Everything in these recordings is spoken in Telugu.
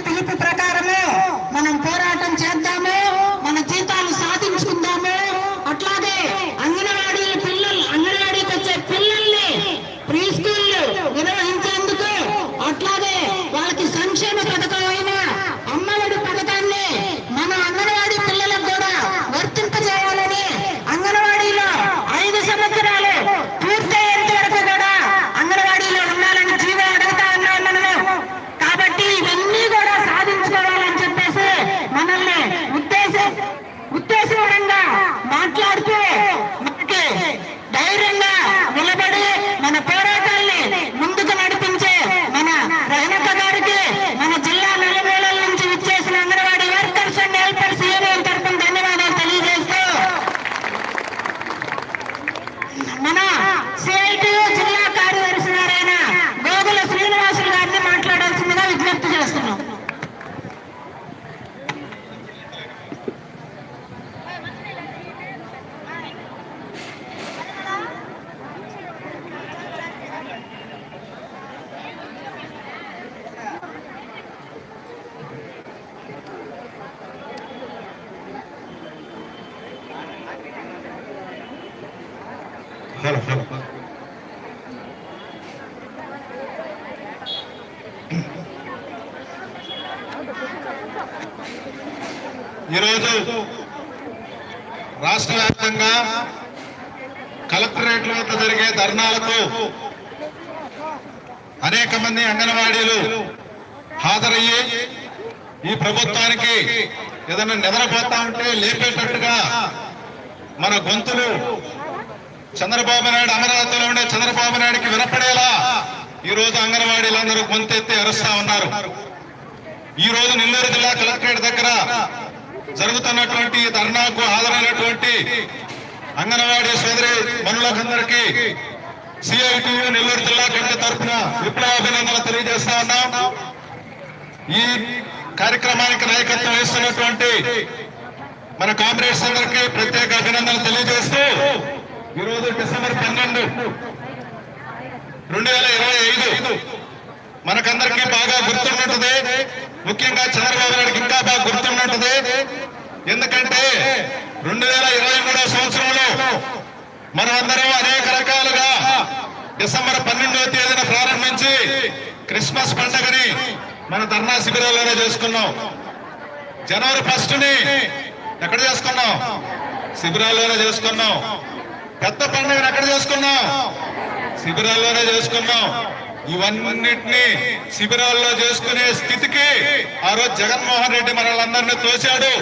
పిలుపు ప్రకారమే మనం పోరాటం చేద్దాము మన జీతాలు సాధించుకుందాము అట్లాగే అంగన్వాడీ పిల్లలు అంగన్వాడీకి వచ్చే పిల్లల్ని ప్రీ స్కూల్ నిర్వహించేందుకు అట్లాగే వాళ్ళకి సంక్షేమ పథకం అయిన అమ్మఒడి పథకాన్ని మన అంగన్వాడీ పిల్లలకు కూడా వర్తింపజేయాలని అంగన్వాడీలో ఐదు సంవత్సరాలు పూర్తయ్యేంత వరకు కూడా అంగన్వాడీలో ఉండాలని జీవో అడుగుతా ఉన్నాం మనము కాబట్టి ఇవన్నీ కూడా సాధించుకోవాలని చెప్పేసి మనల్ని ఉద్దేశ ఉద్దేశపరంగా మాట్లాడుతూ మనకి ధైర్యంగా నిలబడి మన పోరాటాల్ని ముందుకు నడిపించే మన రహనక్క గారికి మన జిల్లా నలుమూలల నుంచి ఇచ్చేసిన Anganwadi workers and helpers union తరఫున ధన్యవాదాలు తెలియజేస్తూ మన సిఐటియు జిల్లా కార్యదర్శి గారైన గోగుల శ్రీనివాసులు గారిని మాట్లాడాల్సిందిగా విజ్ఞప్తి చేస్తున్నాం హలో హలో. ఈరోజు రాష్ట్ర వ్యాప్తంగా కలెక్టరేట్ల వద్ద జరిగే ధర్నాలకు అనేక మంది అంగన్వాడీలు హాజరయ్యి ఈ ప్రభుత్వానికి ఏదైనా నిద్రపోతా ఉంటే లేపేటట్టుగా మన గొంతులు చంద్రబాబు నాయుడు అమరావతిలో ఉండే చంద్రబాబు నాయుడుకి వినపడేలా ఈ రోజు అంగన్వాడీలందరూ గొంతెత్తి అరుస్తా ఉన్నారు. ఈ రోజు నెల్లూరు జిల్లా కలెక్టరేట్ దగ్గర జరుగుతున్నటువంటి ధర్నాకు హాజరైనటువంటి అంగన్వాడీ సోదరి మనులకందరికీ సిఐటియు నెల్లూరు జిల్లా కమిటీ తరఫున విప్లవాభినందనలు తెలియజేస్తా ఉన్నాం. ఈ కార్యక్రమానికి నాయకత్వం వహిస్తున్నటువంటి మన కామ్రేడ్స్ అందరికీ ప్రత్యేక అభినందనలు తెలియజేస్తూ ఈరోజు డిసెంబర్ పన్నెండు రెండు వేల ఇరవై ఐదు. మనకందరికీ బాగా గుర్తున్నట్టుదే ముఖ్యంగా చంద్రబాబు నాయుడికి ఇంకా బాగా గుర్తున్నట్టుదే ఎందుకంటే రెండు వేల ఇరవై మూడో సంవత్సరంలో మనమందరం అనేక రకాలుగా డిసెంబర్ పన్నెండవ తేదీన ప్రారంభించి క్రిస్మస్ పండుగని మన ధర్నా శిబిరాల్లోనే చేసుకున్నాం. జనవరి ఫస్ట్ని ఎక్కడ చేసుకున్నాం? శిబిరాల్లోనే చేసుకున్నాం. పెద్ద పండుగను ఎక్కడ చేసుకున్నాం? శిబిరాల్లోనే చేసుకున్నాం. ఇవన్నిటిని శిబిరాల్లో చేసుకునే స్థితికి ఆ రోజు జగన్మోహన్ రెడ్డి మనల్ని తోశాడు.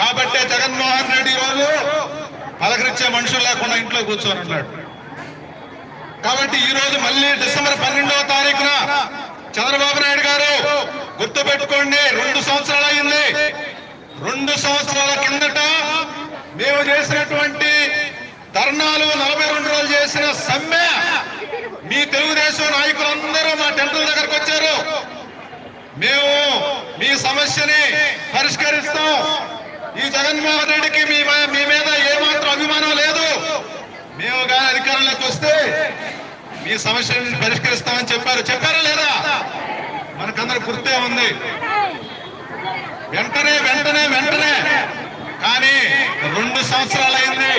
కాబట్టే జగన్మోహన్ రెడ్డి రోజు పలకరించే మనుషులు లేకుండా ఇంట్లో కూర్చొని ఉన్నాడు. కాబట్టి ఈ రోజు మళ్ళీ డిసెంబర్ పన్నెండవ తారీఖున చంద్రబాబు నాయుడు గారు గుర్తు పెట్టుకోండి రెండు సంవత్సరాలు అయింది. రెండు సంవత్సరాల కిందట మేము చేసినటువంటి ధర్నాలు నలభై రెండు రోజులు చేసిన సమ్మె. మీ తెలుగుదేశం నాయకులందరూ మా టెంట్ల దగ్గరకు వచ్చారు. మేము మీ సమస్యని పరిష్కరిస్తాం. ఈ జగన్మోహన్ రెడ్డికి మీ మీ మీద ఏమాత్రం అభిమానం లేదు. మేము కానీ అధికారంలోకి వస్తే మీ సమస్యని పరిష్కరిస్తామని చెప్పారు. చెప్పారా లేదా? మనకందరూ గుర్తే ఉంది. వెంటనే వెంటనే వెంటనే. కానీ రెండు సంవత్సరాలు అయింది.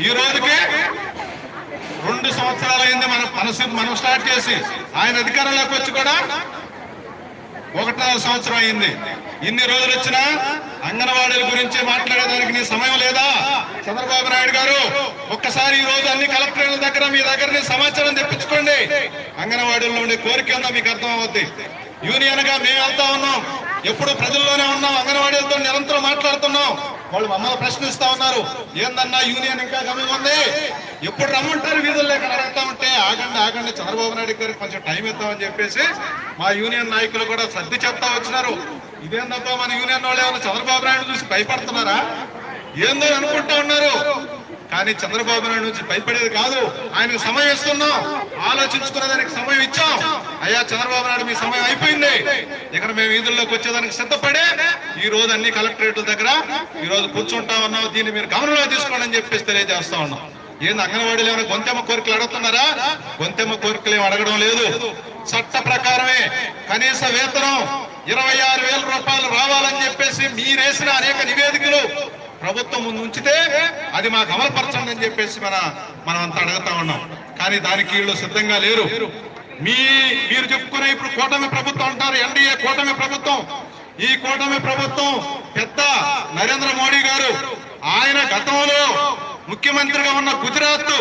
ఈ రోజుకి రెండు సంవత్సరాలు అయింది మన పరిస్థితి మనం స్టార్ట్ చేసి ఆయన అధికారంలోకి వచ్చి కూడా ఒకటో సంవత్సరం అయింది. ఇన్ని రోజులు వచ్చినా అంగన్వాడీల గురించి మాట్లాడేదానికి నీ సమయం లేదా? చంద్రబాబు నాయుడు గారు ఒక్కసారి ఈ రోజు అన్ని కలెక్టర్ల దగ్గర మీ దగ్గర సమాచారం తెప్పించుకోండి. అంగన్వాడీల్లో ఉండే కోరిక ఉందో? మీకు అర్థం అవుద్ది. యూనియన్గా మేము వెళ్తా ఉన్నాం. ఎప్పుడు ప్రజల్లోనే ఉన్నాం. అంగన్వాడీలతో నిరంతరం మాట్లాడుతున్నాం. వాళ్ళు మమ్మల్ని ప్రశ్నిస్తా ఉన్నారు. ఏందన్నా యూనియన్ ఇంకా కమ్మి ఉంది? ఎప్పుడు రమ్మంటారు వీధుల్లో ఇక్కడ అడుగుతా ఉంటే ఆగండి ఆగండి చంద్రబాబు నాయుడు గారికి కొంచెం టైం ఇద్దామని చెప్పేసి మా యూనియన్ నాయకులు కూడా సర్ది చెప్తా వచ్చినారు. ఇదేందబ్బా మన యూనియన్ వాళ్ళు ఏమైనా చంద్రబాబు నాయుడు చూసి భయపడుతున్నారా? ఏందో అనుకుంటా ఉన్నారు. కానీ చంద్రబాబు నాయుడు నుంచి భయపడేది కాదు. ఆయనకు సమయం ఇస్తున్నాం. ఆలోచించుకునే దానికి సమయం ఇచ్చాం. అయ్యా చంద్రబాబు నాయుడు మీ సమయం అయిపోయింది. ఇక్కడ మేము వీధుల్లోకి వచ్చేదానికి సిద్ధపడే ఈ రోజు అన్ని కలెక్టరేట్ల దగ్గర ఈ రోజు కూర్చుంటా ఉన్నాం దీన్ని మీరు గమనంలో తీసుకోండి అని చెప్పేసి తెలియజేస్తా ఉన్నాం. ఏంది అంగన్వాడీలు ఏమైనా గొంతెమ్మ కోరికలు అడుగుతున్నారా? గొంతెమ్మ కోరికలు ఏమి అడగడం లేదు. చట్ట ప్రకారమే కనీస వేతనం ఇరవై ఆరు వేల రూపాయలు రావాలని చెప్పేసి మీరేసిన అనేక నివేదికలు ప్రభుత్వం ముందు ఉంచితే అది మాకు అమలుపరచండి అని చెప్పేసి మన మనం అంతా అడుగుతా ఉన్నాం. కానీ దానికి వీళ్ళు సిద్ధంగా లేరు. మీ మీరు చెప్పుకునే ఇప్పుడు కూటమి ప్రభుత్వం అంటారు ఎన్డీఏ కూటమి ప్రభుత్వం. ఈ కూటమి ప్రభుత్వం పెద్ద నరేంద్ర మోడీ గారు ఆయన గతంలో ముఖ్యమంత్రిగా ఉన్న గుజరాత్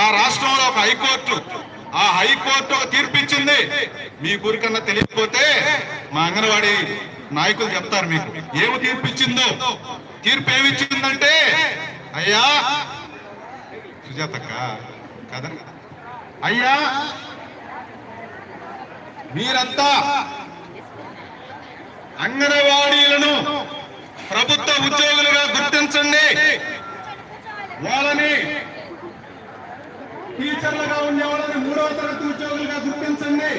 ఆ రాష్ట్రంలో ఒక హైకోర్టు. ఆ హైకోర్టు ఒక తీర్పు ఇచ్చింది మీ ఊరికన్నా తెలియకపోతే మా అంగన్వాడీ నాయకులు చెప్తారు మీకు. ఏమి తీర్పు ఇచ్చిందో తీర్పు ఏమిచ్చిందంటే అయ్యా సుజాతక్క కదా? అయ్యా మీరంతా అంగన్వాడీలను ప్రభుత్వ ఉద్యోగులుగా గుర్తించండి. వాళ్ళని టీచర్లుగా ఉండే వాళ్ళని మూడవ తరగతి ఉద్యోగులుగా గుర్తించండి.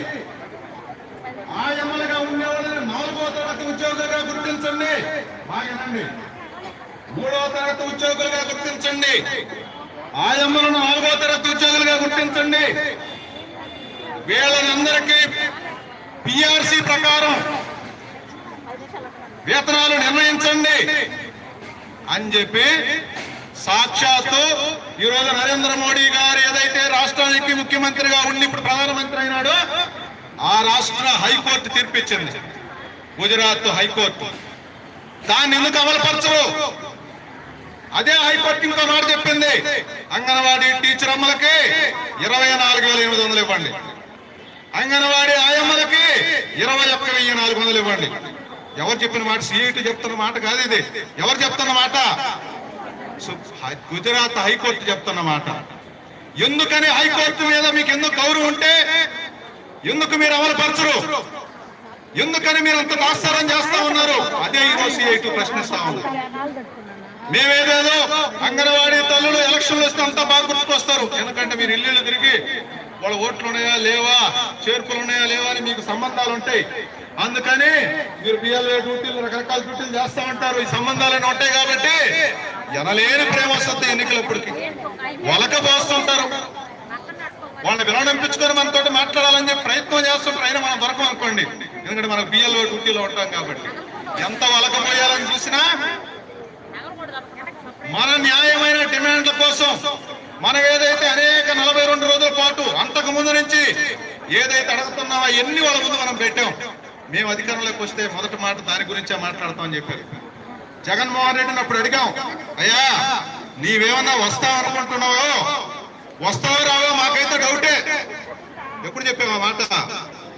ఆయమ్మలుగా ఉండే వాళ్ళని తరగతి ఉద్యోగులుగా గుర్తించండి. బాగానండి. మూడవ తరగతి ఉద్యోగులుగా గుర్తించండి. ఆయమ్మలను నాలుగో తరగతి ఉద్యోగులుగా గుర్తించండి. వీళ్ళనందరికీ పిఆర్సి ప్రకారం వేతనాలు నిర్ణయించండి అని చెప్పి సాక్షాత్తు ఈ రోజు నరేంద్ర మోడీ గారు ఏదైతే రాష్ట్రానికి ముఖ్యమంత్రిగా ఉండి ఇప్పుడు ప్రధానమంత్రి అయినాడో ఆ రాష్ట్ర హైకోర్టు తీర్పిచ్చింది. Gujarat high court. దాన్ని ఎందుకు అమలుపరచరు? అదే హైకోర్టు ఇంకో మాట చెప్పింది. అంగన్వాడీ టీచర్ అమ్మలకి ఇరవై నాలుగు వేల ఎనిమిది వందలు ఇవ్వండి. అంగన్వాడీ ఆయమ్మలకి ఇరవై ఒక్క వెయ్యి నాలుగు వందలు ఇవ్వండి. ఎవరు చెప్పిన మాట? సిఐటి చెప్తున్న మాట కాదు ఇది. ఎవరు చెప్తున్న మాట? గుజరాత్ హైకోర్టు చెప్తున్న మాట. ఎందుకని హైకోర్టు మీద మీకు ఎందుకు గౌరవం ఉంటే? ఎందుకు మీరు అమలు పరచరు ఎందుకని మీరు అంత దాస్తారం చేస్తా ఉన్నారు? అదే ఈరోజు సిఐటి ప్రశ్నిస్తా ఉన్నారు మేమేదేదో అంగన్వాడీ తల్లులు ఎలక్షన్లు వస్తే అంతా బాగా గుర్తుకొస్తారు. ఎందుకంటే మీరు ఇల్లు తిరిగి వాళ్ళ ఓట్లు ఉన్నాయా లేవా చేర్పులు ఉన్నాయా లేవా అని మీకు సంబంధాలు ఉంటాయి. అందుకని మీరు బిఎల్ఏ డ్యూటీలు రకరకాల డ్యూటీలు చేస్తా ఉంటారు. ఈ సంబంధాలన్నీ ఉంటాయి కాబట్టి ఎనలేని ప్రేమ వస్తుంది ఎన్నికలప్పటికి వలక పోస్తుంటారు వాళ్ళని వినడంపించుకొని మనతో మాట్లాడాలని చెప్పి ప్రయత్నం చేస్తుంటారు. అయినా మనం దొరకం అనుకోండి ఎందుకంటే మనం బిఎల్ఓ డ్యూటీలో ఉంటాం కాబట్టి. ఎంత వలకపోయాలని చూసినా మన న్యాయమైన డిమాండ్ల కోసం మనం ఏదైతే అనేక నలభై రెండు రోజుల పాటు అంతకు ముందు నుంచి ఏదైతే అడుగుతున్నామో ఎన్ని వాళ్ళ ముందు మనం పెట్టాం మేము అధికారంలోకి వస్తే మొదటి మాట దాని గురించే మాట్లాడతామని చెప్పారు. జగన్మోహన్ రెడ్డిని అప్పుడు అడిగాం అయ్యా నీవేమన్నా వస్తావు అనుకుంటున్నావో? వస్తావో రావో మాకైతే డౌటే. ఎప్పుడు చెప్పావు మాట?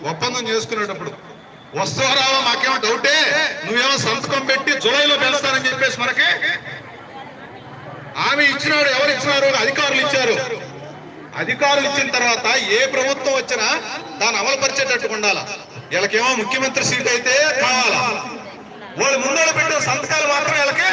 ఒప్పందం చేసుకునేటప్పుడు. వస్తావో రావో మాకేమో డౌటే? నువ్వేమో సంతకం పెట్టి జులైలో పెంచుతానని చెప్పేసి మనకి ఆమె ఇచ్చినాడు ఎవరు ఇచ్చినారు అధికారులు ఇచ్చారు. అధికారులు ఇచ్చిన తర్వాత ఏ ప్రభుత్వం వచ్చినా దాన్ని అమలుపరిచేటట్టు ఉండాల ఉండాలా? వీళ్ళకేమో ముఖ్యమంత్రి సీట్ అయితే కావాలా? వాళ్ళు ముందర పెట్టిన సంతకాలు మాత్రం వీళ్ళకి